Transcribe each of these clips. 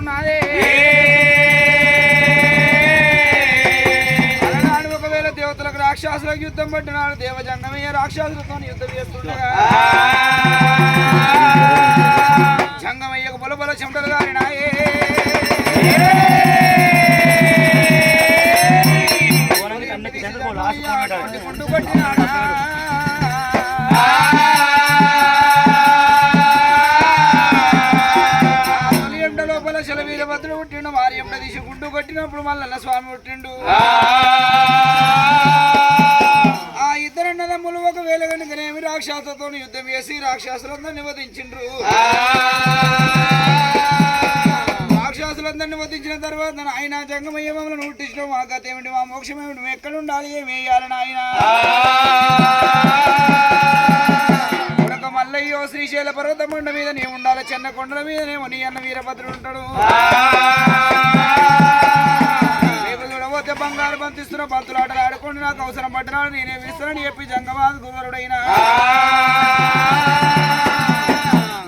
మర్యాద అలనాడు ఒకవేళ దేవతలకు రాక్షసులకు యుద్ధం పట్టినాడు దేవజంగమయ్య రాక్షసులతో యుద్ధం చేస్తుండగా. జంగమయ్యకు బొల బొల చెమటలు గారినాయే. గుండు కొట్టినప్పుడు మల్లన్న స్వామి పుట్టిండు. ఆ. ఇద్దరు అన్నదమ్ములు ఒకవేళ కనుకనేమి రాక్షసులతో యుద్ధం చేసి రాక్షసులందరినీ వధించిండ్రు. రాక్షసులందరినీ వధించిన తర్వాత ఆయన జంగమయ్య మమ్మల్ని పుట్టించడం మా గత ఏమిటి? మా మోక్షం ఏమిటి? మేము ఎక్కడ ఉండాలి ఏమి వేయాలని ఆయన మల్లయ్యో శ్రీశైల పర్వత కొండ మీద నీ ఉండాలి. చిన్న కొండల మీదనేమో నీ అన్న వీరభద్రుడు ఉంటాడు. చూడబోతే బంగారు బంతిస్తున్న బంతులు ఆటలు ఆడుకోండి నాకు అవసరం పడ్డనాడు నేనే విస్తానని చెప్పి జంగమాది గురువరుడైన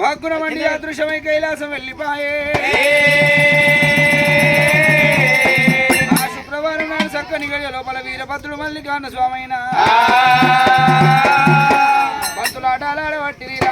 భగ్గున వండి అదృశ్యమై కైలాసం వెళ్ళిపాయే. ఆ శుక్రవారం నాడు చక్కని గడియ లోపల వీరభద్రుడు మల్లికాన్న స్వామైన. బంతులు ఆటలాడబట్టి రామన్న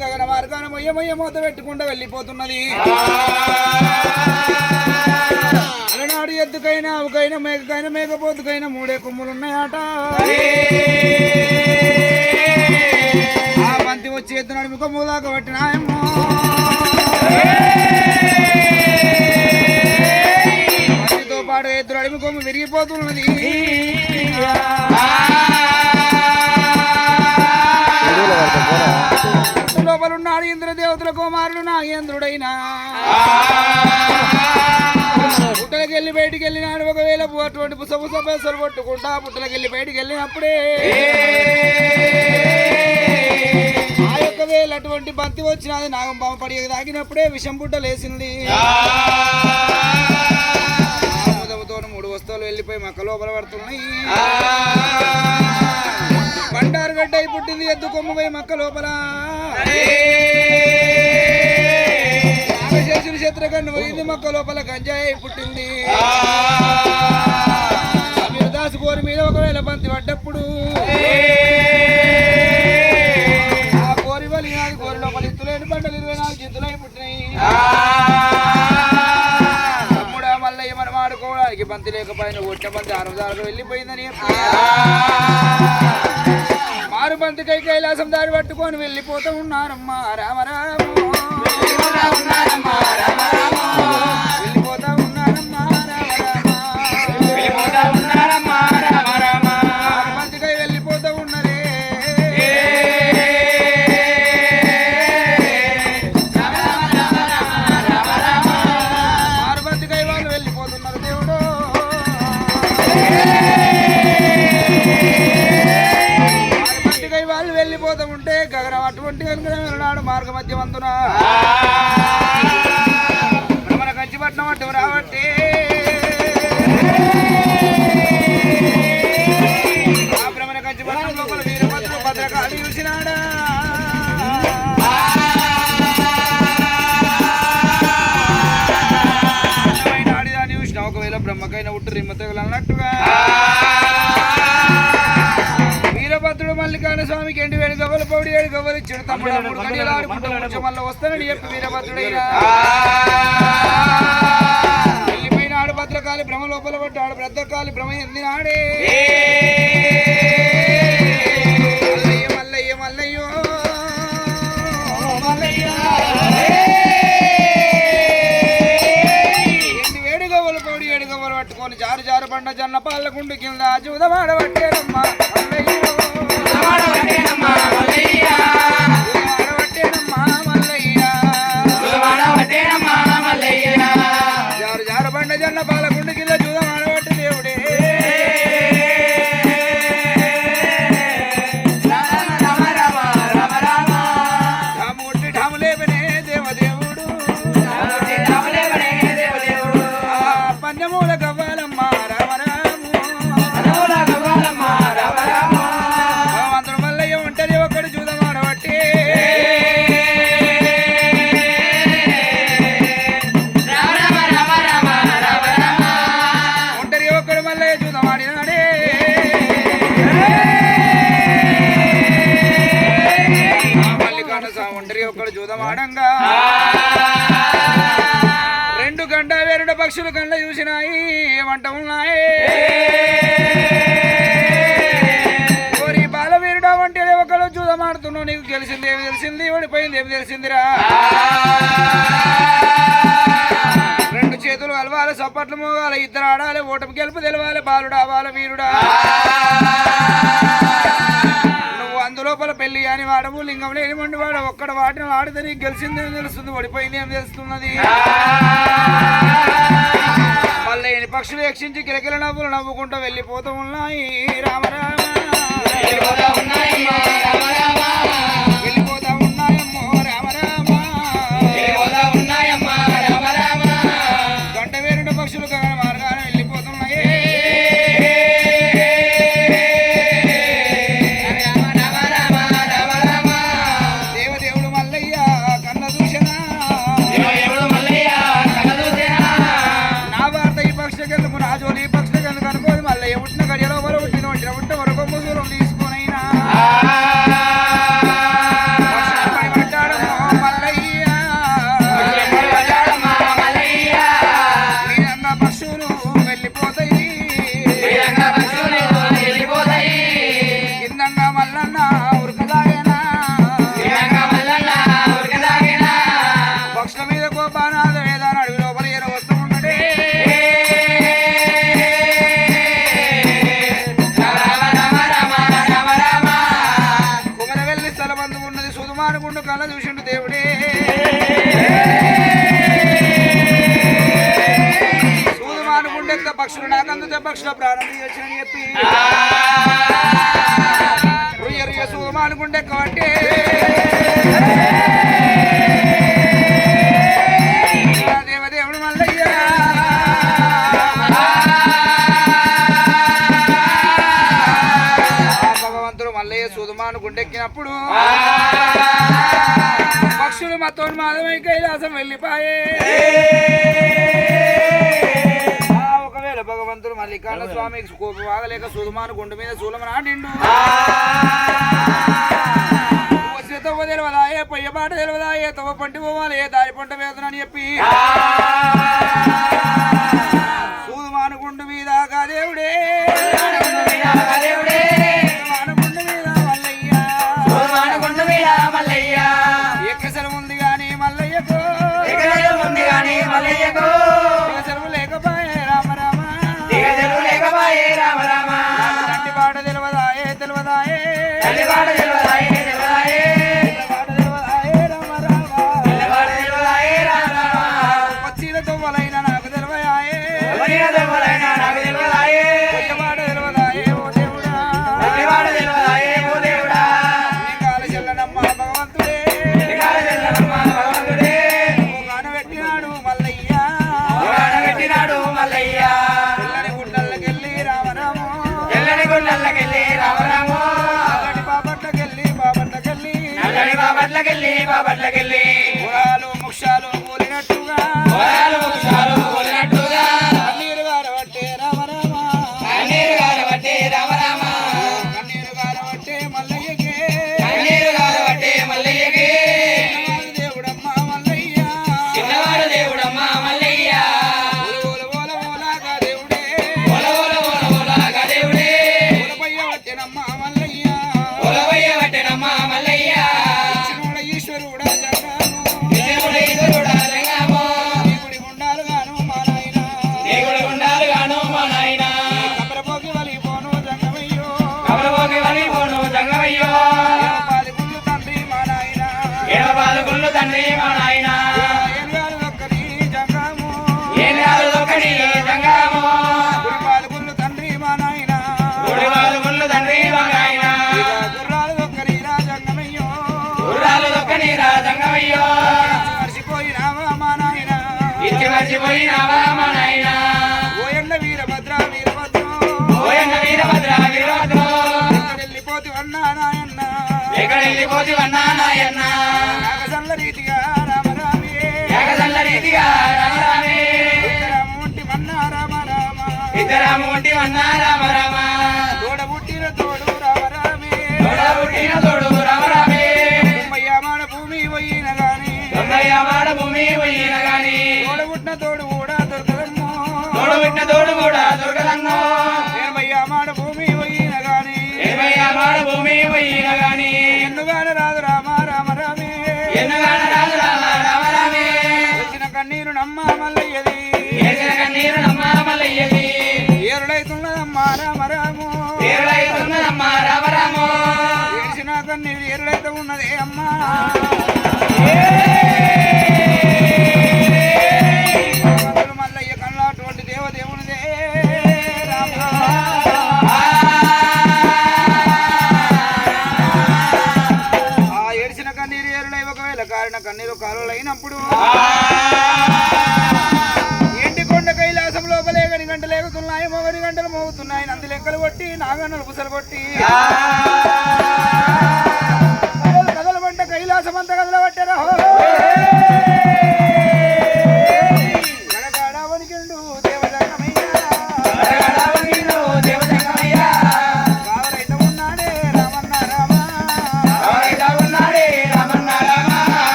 గగన మార్గాన మొయ్య మూత పెట్టుకుంటూ వెళ్ళిపోతున్నది అలనాడు ఎద్దుకైనా ఆవుకైనా మేకకైనా మేకపోతుకైనా మూడే కొమ్ములు ఉన్నాయట వచ్చి పట్టినాయమ్మో పాటు ఎద్దు అడిమి కొమ్ము విరిగిపోతున్నది. లోపలున్నాడు ఇంద్రదేవతల కుమారుడు నాగేంద్రుడైనా. పుట్టలకి వెళ్ళి బయటికి వెళ్ళినాడు ఒకవేళ అటువంటి పుస పుస కొట్టుకుంటా పుట్టలకి వెళ్ళి బయటికి వెళ్ళినప్పుడే ఆ యొక్క వేళ అటువంటి బంతి వచ్చినది నాగం పాము పడి తాగినప్పుడే విషం పుట్ట లేచింది ఆముదముతో మూడు వస్తువులు వెళ్ళిపోయి మక్క లోపల పడుతున్నాయి. బండారు గడ్డ అయి పుట్టింది ఎద్దు కొమ్మ పోయి మక్క లోపల. నాగశేషుని శత్రుకన్ను పోయింది మొక్క లోపల గంజాయి పుట్టింది. దాసు కోరి మీద ఒకవేళ బంతి పడ్డప్పుడు. ఇత్తులేని బండలు ఇరవై నాలుగు జింతులై పుట్టినాయి. తమ్ముడా మల్లయ్య మనం ఆడుకోవడానికి బంతి లేకపోయినా ఒట్ట బంతి ఆరుదారులు వెళ్ళిపోయిందని మారు బంతికై కైలాసం దారి పట్టుకొని వెళ్ళిపోతూ ఉన్నారమ్మా. రామ రామ. వెళ్ళిపోతా ఉన్నారమ్మా. రామ. మార్గ మధ్య వందున మన కంచిపట్నం అంటే రాబట్టి ఆ కంచిపట్నం లోపల వీరభద్రుడు భద్రకాళి చూసినాడా? ఒకవేళ బ్రహ్మకైన ఉట్టు రిమ్మతగలన్నట్టుగా మల్లికార్జున స్వామికి ఎండి వేడు గవ్వలు పౌడి ఏడు గవ్వలు ఇచ్చాడు. తమ్ముడు మూడు గడియలు ఆడుకుంటూ మళ్ళీ వస్తానని చెప్పి వీరభద్రుడైనా వెళ్ళిపోయినాడు భద్రకాళి భ్రమ లోపల పడ్డాడు భద్రకాళి భ్రమ ఎందినాడే. మల్లయ్య మల్లయ్య మల్లయ్యో. మల్లయ్య ఎండి వేడి గవ్వలు పౌడి ఏడు గవ్వలు పట్టుకొని జారు జారు బండ జన్న పాల గుండు కింద జూదమాడ పట్టేనమ్మా మల్లయ్యో వాడవటేనమ్మా మల్లయ్య ఆడబట్టేనమ్మా ఉన్నాయి వంట ఏమంట ఉన్నాయి. ఓరి బాలవీరుడా వంటి ఒకళ్ళు చూదమాడుతున్నావు నీకు తెలిసింది ఏమి తెలిసింది? ఓడిపోయింది ఏమి తెలిసిందిరా? రెండు చేతులు కలవాలి చప్పట్లు మోగాలి ఇద్దరు ఆడాలి ఓటమి గెలుపు తెలవాలి బాలుడు అవ్వాలి వీరుడా. నువ్వు అందులోపల పెళ్ళి అని వాడము లింగం లేని మండి వాడు ఒక్కడ వాటిని వాడితే నీకు గెలిచింది ఏం తెలుస్తుంది? ఓడిపోయింది ఏం తెలుస్తున్నది? పక్షులు యక్షించి కిలకిల నవ్వులు నవ్వుకుంటూ వెళ్ళిపోతూ ఉన్నాయి. రామరామ పక్షుల ప్రాణం తీయొచ్చని చెప్పి. రుయ్య రుయ్య సూదుమానుకుండే కాబట్టి గుండెక్కినప్పుడు పక్షులు మతో మాధవై కైలాసం వెళ్ళిపాయే. స్వామికి కోపం ఆగలేక సూదుమాను గుండె మీద శూలం నాటిండు తవ్వ తెలియదా ఏ పొయ్య పాట తెలియదా ఏ తవ్వ పంటి పోవాలి ఏ దారి పంట వేదన అని చెప్పి నాయన్న నాగసల్ల రీతిగా రామరామే. ఏకదల్ల రీతిగా రామరామే. రామ రామ వన్నా రామ రామ తోడ పుట్టిన తోడు రామరామే. తోడ పుట్టిన తోడు రామరామే. మయ్యమాడ భూమి పోయిన గాని. తొందరగా మాడ భూమి పోయిన గాని. తోడ పుట్టిన తోడు కూడా దొరకదమ్మో. తోడు పెట్టిన తోడు కూడా దొరకదన్నో మయ్యమాడ భూమి పోయిన గాని. భూమి పోయిన ఏరుడైతే ఉన్నదే అమ్మా.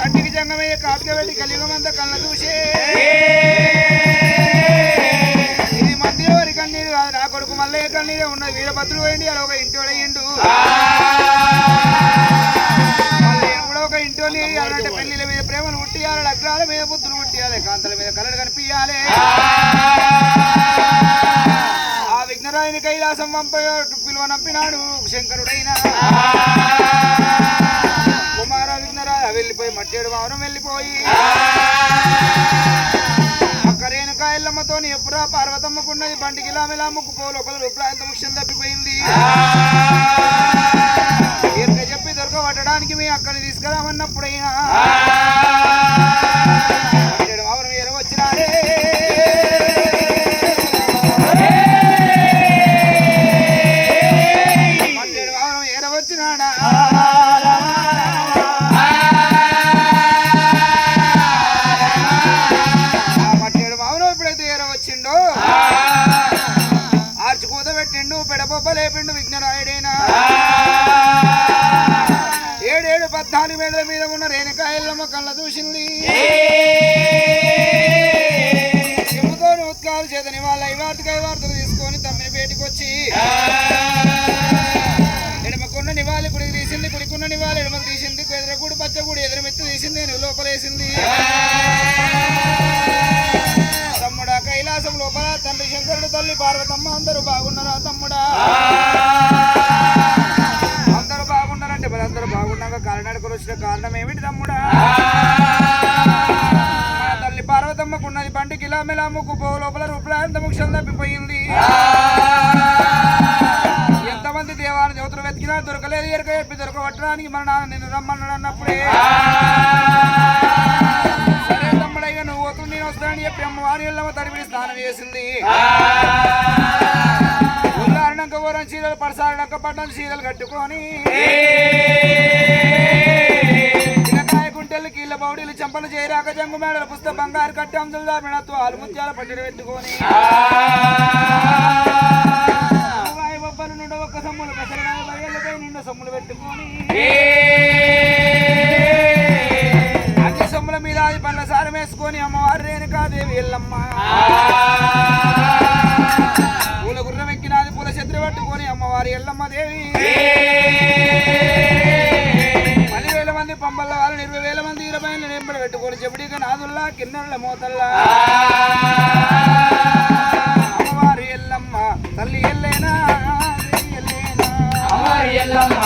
కంటికి జంగమయ్య కాటుక వెళ్ళి కలియుగమంతా కళ్ళ చూసే. ఇది మంది ఎవరి కన్నీరు కాదు నా కొడుకు మల్లయ్య కన్నీరే. ఉన్న వీరభద్రుడు పోయింది అలా ఒక ఇంటి అయ్యిండు మల్లయ్య కూడా ఒక ఇంటి అలాంటి పెళ్ళిల మీద ప్రేమను పుట్టియాలి లగ్నాల మీద బుద్ధులు పుట్టియాలి కాంతల మీద కలడు కనిపించాలి ఆయన కైలాసం పంపయోటు పిలువ నంపినాడు శంకరుడైన. కుమార విఘ్నరాయ వెళ్ళిపోయి మట్టేడు వారం వెళ్ళిపోయి. అక్కరేను కాయలమ్మతో ఎప్పుడా పార్వతమ్మకున్నది బండికి లామెలా ముక్కుపో లోపల రూపాయంత ముఖ్యం తప్పిపోయింది. ఎరుక చెప్పి దొరకబట్టడానికి మీ అక్కని తీసుకురామన్నప్పుడైనా. రేణుకాయలమ్మ కళ్ళ చూసింది చెప్పుతో ఉత్కాలు చేతని వాళ్ళ ఐవార్తికాయ వార్తలు తీసుకొని తమ్మిని బయటికి వచ్చి ఎడమకున్న నివాళి గుడికి తీసింది గుడికున్న నివాళి ఎడమకు తీసింది ఎదురగూడు పచ్చగూడు ఎదురుమెత్తి తీసింది నేను లోపలేసింది. తమ్ముడా కైలాసం లోపల తండ్రి శంకరుడు తల్లి పార్వతమ్మ అందరూ బాగున్నారా తమ్ముడా? బాగున్నాక కాలినడకలు వచ్చిన కారణం ఏమిటి తమ్ముడా? తల్లి పార్వతమ్మకున్నది బండికి ఇలా మెలా ముక్కు పో లోపల రూపాయంత ముఖ్యం తప్పిపోయింది ఎంతమంది దేవాన్ని దేవతలు వెతికి వెతికినా దొరకలేదు ఎరక చెప్పి దొరకబట్టడానికి మన నాన్న నిన్ను రమ్మన్నాడు అన్నప్పుడే సరే తమ్ముడయ్య నువ్వు పోతుంది నేను వస్తానని చెప్పి అమ్మవారి ఎల్లమ్మ తడిపిడి స్నానం చేసింది. ఉల్లారినాక ఊరం చీరలు పడసారినాక పడ్డం చీరలు కట్టుకొని. గుంటెలు కీళ్ళ బౌడీలు చెంపలు చేరాక జంగు మేడలు పుస్తక బంగారు కట్టి అంజులు దామినతో ఆలుముత్యాల పట్టడి పెట్టుకొని బొబ్బలు నుండి ఒక్క సమ్ములు పెసరగా బయలుపై నిండు సొమ్ములు పెట్టుకొని. అన్ని సొమ్ముల మీద అది పండ్ల సారం వేసుకొని అమ్మవారు రేణుకాదేవి ఎల్లమ్మ. పూల గుర్రం ఎక్కినాది పూల చెత్రి పట్టుకొని అమ్మవారి ఎల్లమ్మ దేవి. చెబుడిగా నాదుల్లా కిన్నెళ్ళ మోతల్లా. అమ్మవారి ఎల్లమ్మ తల్లి ఎల్లేనా ఎల్లేనా. అమ్మవారి ఎల్లమ్మ.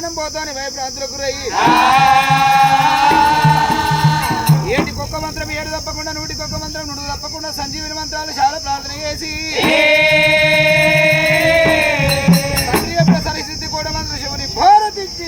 ప్రాణం పోతాని భయభ్రాంతులకు గురయ్యి. ఏంటి కుక్క మంత్రం ఏడు తప్పకుండా నూటికి ఒక్క మంత్రం నుడు తప్పకుండా సంజీవిని మంత్రాలు చాలా ప్రార్థన చేసి. తండ్రి యొక్క సరిసిద్ధి కూడా మంత్ర శివుని భారతిచ్చి